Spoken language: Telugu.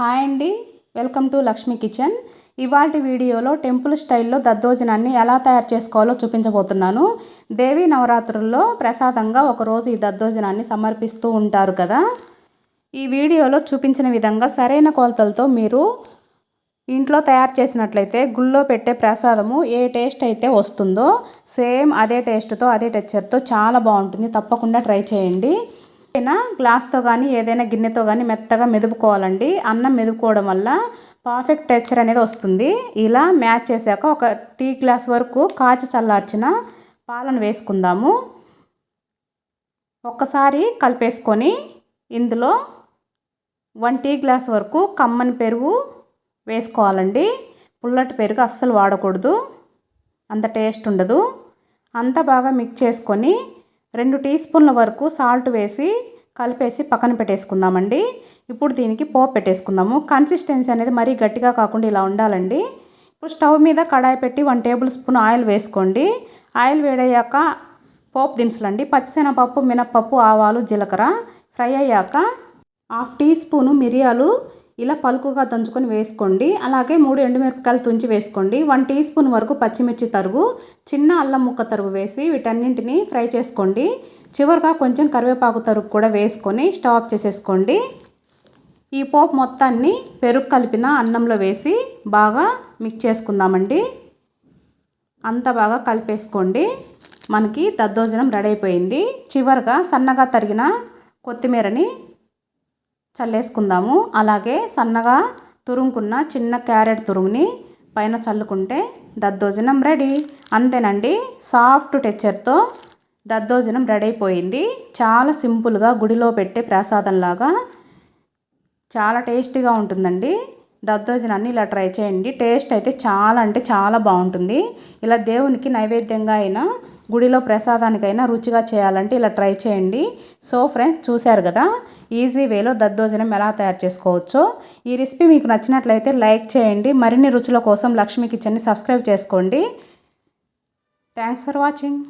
హాయ్ అండి. Welcome to Lakshmi kitchen. ఇవాటి వీడియోలో టెంపుల్ స్టైల్లో దద్దోజనాన్ని ఎలా తయారు చేసుకోవాలో చూపించబోతున్నాను. దేవీ నవరాత్రుల్లో ప్రసాదంగా ఒకరోజు ఈ దద్దోజనాన్ని సమర్పిస్తూ ఉంటారు కదా. ఈ వీడియోలో చూపించిన విధంగా సరైన కొలతలతో మీరు ఇంట్లో తయారు చేసినట్లయితే గుళ్ళో పెట్టే ప్రసాదము ఏ టేస్ట్ అయితే వస్తుందో సేమ్ అదే టేస్ట్తో అదే టెక్చర్తో చాలా బాగుంటుంది. తప్పకుండా ట్రై చేయండి. అయినా గ్లాస్తో కానీ ఏదైనా గిన్నెతో కానీ మెత్తగా మెదుపుకోవాలండి. అన్నం మెదుపుకోవడం వల్ల పర్ఫెక్ట్ టెక్చర్ అనేది వస్తుంది. ఇలా మ్యాచ్ చేశాక ఒక టీ గ్లాస్ వరకు కాచి చల్లార్చిన పాలను వేసుకుందాము. ఒక్కసారి కలిపేసుకొని ఇందులో వన్ టీ గ్లాస్ వరకు కమ్మని పెరుగు వేసుకోవాలండి. పుల్లటి పెరుగు అస్సలు వాడకూడదు. అంత టేస్ట్ ఉండదు. అంతా బాగా మిక్స్ చేసుకొని రెండు టీ స్పూన్ల వరకు సాల్ట్ వేసి కలిపేసి పక్కన పెట్టేసుకుందామండి. ఇప్పుడు దీనికి పోపు పెట్టేసుకుందాము. కన్సిస్టెన్సీ అనేది మరీ గట్టిగా కాకుండా ఇలా ఉండాలండి. ఇప్పుడు స్టవ్ మీద కడాయి పెట్టి వన్ టేబుల్ స్పూన్ ఆయిల్ వేసుకోండి. ఆయిల్ వేడయ్యాక పోపు దినుసులండి. పచ్చిశనగపప్పు మినప్పప్పు ఆవాలు జీలకర్ర ఫ్రై అయ్యాక హాఫ్ టీ స్పూను మిరియాలు ఇలా పలుకుగా దంచుకొని వేసుకోండి. అలాగే మూడు ఎండుమిరపకాయలు తుంచి వేసుకోండి. వన్ టీ స్పూన్ వరకు పచ్చిమిర్చి తరుగు చిన్న అల్లం ముక్క తరుగు వేసి వీటన్నింటిని ఫ్రై చేసుకోండి. చివరిగా కొంచెం కరివేపాకు తరుగు కూడా వేసుకొని స్టవ్ ఆఫ్ చేసేసుకోండి. ఈ పోపు మొత్తాన్ని పెరుగు కలిపిన అన్నంలో వేసి బాగా మిక్స్ చేసుకుందామండి. అంత బాగా కలిపేసుకోండి. మనకి దద్దోజనం రెడీ అయిపోయింది. చివరిగా సన్నగా తరిగిన కొత్తిమీరని చల్లేసుకుందాము. అలాగే సన్నగా తురుముకున్న చిన్న క్యారెట్ తురుముని పైన చల్లుకుంటే దద్దోజనం రెడీ. అంతేనండి సాఫ్ట్ టెక్చర్తో దద్దోజనం రెడీ అయిపోయింది. చాలా సింపుల్గా గుడిలో పెట్టే ప్రసాదంలాగా చాలా టేస్టీగా ఉంటుందండి. దద్దోజనాన్ని ఇలా ట్రై చేయండి. టేస్ట్ అయితే చాలా అంటే చాలా బాగుంటుంది. ఇలా దేవునికి నైవేద్యంగా అయినా గుడిలో ప్రసాదానికైనా రుచిగా చేయాలంటే ఇలా ట్రై చేయండి. సో ఫ్రెండ్స్ చూశారు కదా? ఈజీ వేలో దద్దోజనం ఎలా తయారు చేసుకోవచ్చో. ఈ రెసిపీ మీకు నచ్చినట్లయితే లైక్ చేయండి. మరిన్ని రుచుల కోసం లక్ష్మీ కిచెన్ని సబ్స్క్రైబ్ చేసుకోండి. Thanks for watching.